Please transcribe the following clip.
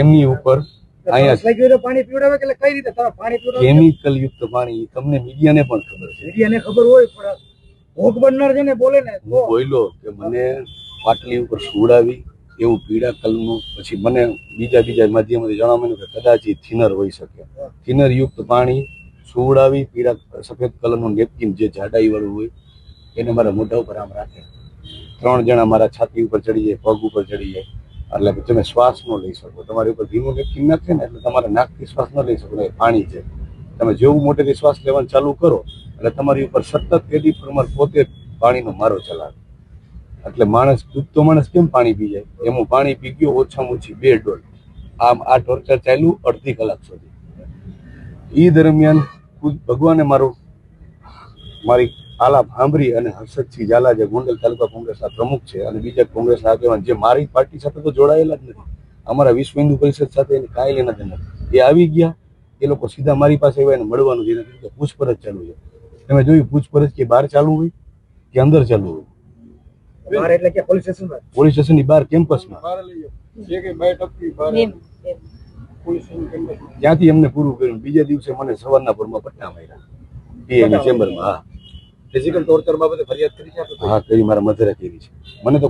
એમની ઉપર કેમિકલ યુક્ત પાણી તમને મીડિયાને પણ ખબર છે. મીડિયાને ખબર હોય પણ ભોગ બનનાર છે ને બોલે ને હું બોલ્યો કે મને પાટલી ઉપર સુવડાવી એવું પીળા કલરનું પછી મને બીજા બીજા માધ્યમથી જાણવા કે કદાચ એ થિનર હોઈ શકે. થિનર યુક્ત પાણી સુવડાવી પીળા સફેદ કલરનું નેપકિન જે જાડાઈ વાળું હોય એને મારા મોઢા ઉપર આમ રાખે. ત્રણ જણા મારા છાતી ઉપર ચડી જાય પગ ઉપર ચડી જાય. એટલે કે તમે શ્વાસ ન લઈ શકો. તમારી ઉપર ભીનું નેપકિન નથી ને, એટલે તમારે નાકથી શ્વાસ ન લઈ શકો, એ પાણી છે. તમે જેવું મોટેથી શ્વાસ લેવાનું ચાલુ કરો, એટલે તમારી ઉપર સતત એડી પ્રમાણ પોતે પાણીનો મારો ચલાવે. એટલે માણસ ડૂબતો માણસ કેમ પાણી પી જાય? એમાં પાણી પી ગયો ઓછામાં ઓછી બે ડોલ. આમ આ ટોર્ચર ચાલ્યું અડધી કલાક સુધી. એ દરમિયાન ભગવાને મારું, મારી આલાપ સાંભળી અને હર્ષદસિંહ ઝાલા જે ગોંડલ તાલુકા કોંગ્રેસના પ્રમુખ છે અને બીજા કોંગ્રેસના આગેવાન જે મારી પાર્ટી સાથે તો જોડાયેલા જ નથી. અમારા વિશ્વ હિન્દુ પરિષદ સાથે એને કાંઈ લેના દેના એ આવી ગયા એ લોકો સીધા મારી પાસે આવ્યા એને મળવાનું જેને કીધું કે પૂછપરછ ચાલુ છે. તમે જોયું પૂછપરછ કે બહાર ચાલુ હોય કે અંદર ચાલુ હોય? બહાર એટલે કે પોલીસ સ્ટેશન પોલીસ સ્ટેશનની બહાર કેમ્પસમાં. ત્યાંથી એમને પૂરું કર્યું. બીજા દિવસે મને સવારના પરમાં પટ્ટા માર્યા. પીએની ચેમ્બરમાં હા. ફિઝિકલ ટોર્ચર બાબતે ફરિયાદ કરી છે હા કરી મારા મધરે કરી છે. મને તો